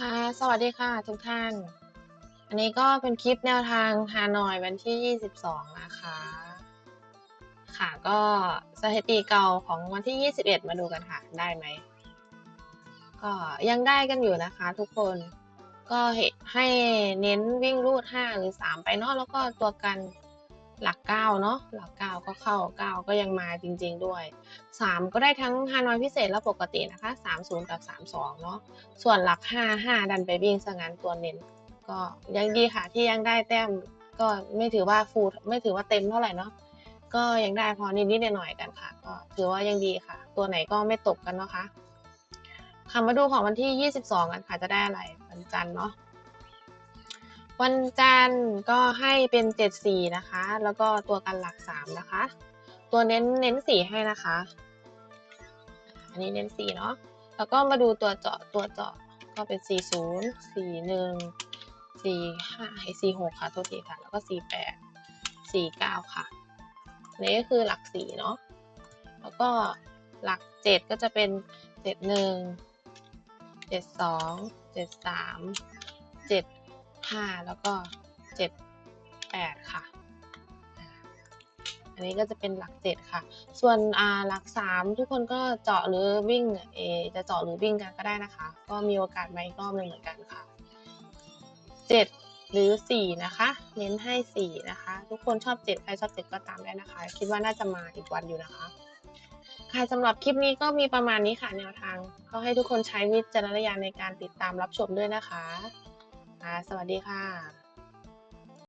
ค่ะ สวัสดีค่ะทุกท่าน อันนี้ก็เป็นคลิปแนวทางฮานอยวันที่ 22 นะคะ ค่ะก็สถิติเก่าของวันที่ 21 มาดูกันค่ะ ได้ไหม ก็ยังได้กันอยู่นะคะทุกคน ก็ให้เน้นวิ่งรูด 5 หรือ 3 ไปเนาะแล้วก็ตัวกัน หลัก9เนาะหลัก9ก็เข้า9ก็ยังมาจริง ๆด้วย3ก็ได้ทั้งฮานอยพิเศษและปกตินะคะ30กับ32เนาะส่วนหลัก5 5ดันไปวิ่งซะงั้นตัวเน้น ก็ยังดีค่ะที่ยังได้แต้มก็ไม่ถือว่าฟูไม่ถือว่าเต็มเท่าไหร่เนาะก็ยังได้พอนิดๆหน่อยๆกันค่ะ ก็ถือว่ายังดีค่ะ ตัวไหนก็ไม่ตกกันเนาะคะค่ะมาดูของวันที่ 22 กันค่ะจะได้อะไรวันจันทร์เนาะ วันจันทร์ก็ให้เป็น74นะคะ แล้วก็ตัวกันหลัก3นะคะ ตัวเน้นเน้นสีให้นะคะ อันนี้เน้นสีเนาะ แล้วก็มาดูตัวเจาะตัวเจาะก็เป็น40 41 45 46ค่ะโทษทีค่ะ แล้วก็48 49ค่ะนี่ก็คือหลัก4เนาะ แล้วก็หลัก7ก็จะเป็น71 72 73 75แล้วก็78ค่ะ อันนี้ก็จะเป็นหลัก7ค่ะ ส่วนหลัก3ทุกคนก็เจาะหรือวิ่งเอจะเจาะหรือวิ่งกันก็ได้นะคะ ก็มีโอกาสมาอีกรอบหนึ่งเหมือนกันค่ะ7หรือ 4 นะคะ เน้นให้ 4 นะคะ ทุกคนชอบ 7 ใครชอบ 7 ก็ตามได้นะคะ คิดว่าน่าจะมาอีกวันอยู่นะคะ ค่ะสำหรับคลิปนี้ก็มีประมาณนี้ค่ะแนวทาง ก็ให้ทุกคนใช้วิจารณญาณในการติดตามรับชมด้วยนะคะ ค่ะ สวัสดีค่ะ